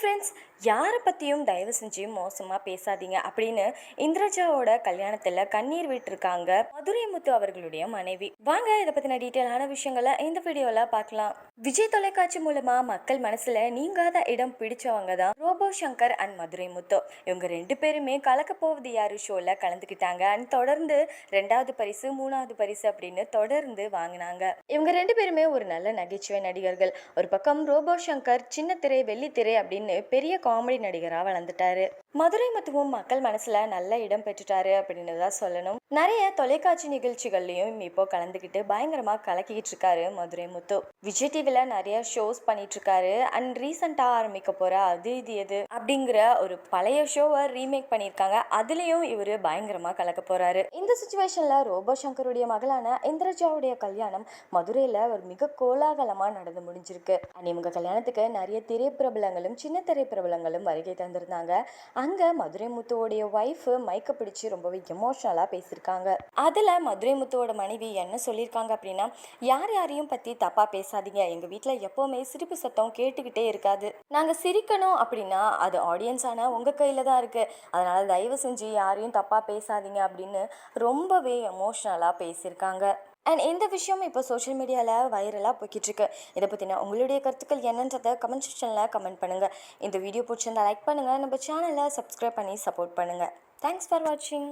Friends யாரை பற்றியும் தயவு செஞ்சு மோசமாக பேசாதீங்க அப்படின்னு இந்திரஜாவோட கல்யாணத்தில் கண்ணீர் விட்டுருக்காங்க மதுரை முத்து அவர்களுடைய மனைவி. வாங்க இதை பற்றின டீட்டெயிலான விஷயங்களை இந்த வீடியோவில் பார்க்கலாம். விஜய் தொலைக்காட்சி மூலமாக மக்கள் மனசில் நீங்காத இடம் பிடிச்சவங்க தான் ரோபோ சங்கர் அண்ட் மதுரை முத்து. இவங்க ரெண்டு பேருமே கலக்க போவது யாரு ஷோவில் கலந்துக்கிட்டாங்க அண்ட் தொடர்ந்து ரெண்டாவது பரிசு மூணாவது பரிசு அப்படின்னு தொடர்ந்து வாங்கினாங்க. இவங்க ரெண்டு பேருமே ஒரு நல்ல நகைச்சுவை நடிகர்கள். ஒரு பக்கம் ரோபோ சங்கர் சின்ன திரை வெள்ளித்திரை அப்படின்னு பெரிய காமெடி நடிகராக வளர்ந்துட்டாரு. மதுரை மத்துவும் மக்கள் மனசுல நல்ல இடம் பெற்றுட்டாரு அப்படின்னு தான் சொல்லணும். நிறைய தொலைக்காட்சி நிகழ்ச்சிகள்லயும் இப்போ கலந்துக்கிட்டு பயங்கரமா கலக்கிக்கிட்டு இருக்காரு மதுரை முத்து. விஜய் டிவில நிறைய ஷோஸ் பண்ணிட்டு இருக்காரு. அண்ட் ரீசெண்டா ஆரம்பிக்க போற அது இது எது அப்படிங்கிற ஒரு பழைய ஷோவை ரீமேக் பண்ணியிருக்காங்க. அதுலயும் இவரு பயங்கரமா கலக்க போறாரு. இந்த சுச்சுவேஷன்ல ரோபோ சங்கருடைய மகளான இந்திரஜாவுடைய கல்யாணம் மதுரையில ஒரு மிக கோலாகலமா நடந்து முடிஞ்சிருக்கு. அண்ட் இவங்க கல்யாணத்துக்கு நிறைய திரைப்பிரபலங்களும் சின்ன திரைப்பிரபலங்களும் வருகை தந்திருந்தாங்க. அங்கே மதுரை முத்துவோடைய ஒய்ஃப் மைக்கை பிடிச்சு ரொம்பவே எமோஷ்னலாக பேசியிருக்காங்க. அதில் மதுரை முத்துவோட மனைவி என்ன சொல்லியிருக்காங்க அப்படின்னா யார் யாரையும் பற்றி தப்பாக பேசாதீங்க. எங்கள் வீட்டில் எப்போவுமே சிரிப்பு சத்தம் கேட்டுக்கிட்டே இருக்காது. நாங்கள் சிரிக்கணும் அப்படின்னா அது ஆடியன்ஸான உங்கள் கையில் தான் இருக்குது அதனால் தயவு செஞ்சு யாரையும் தப்பாக பேசாதீங்க அப்படின்னு ரொம்பவே எமோஷ்னலாக பேசியிருக்காங்க. அண்ட் இந்த விஷயம் இப்போ சோஷியல் மீடியாவில் வைரலாக போய்கிட்டுருக்கு. இதை பற்றின உங்களுடைய கருத்துக்கள் என்னன்றதை கமெண்ட் செக்ஷனில் கமெண்ட் பண்ணுங்கள் இந்த வீடியோ பிடிச்சிருந்தா லைக் பண்ணுங்கள் நம்ம சேனலை சப்ஸ்கிரைப் பண்ணி சப்போர்ட் பண்ணுங்கள் தேங்க்ஸ் ஃபார் வாட்சிங்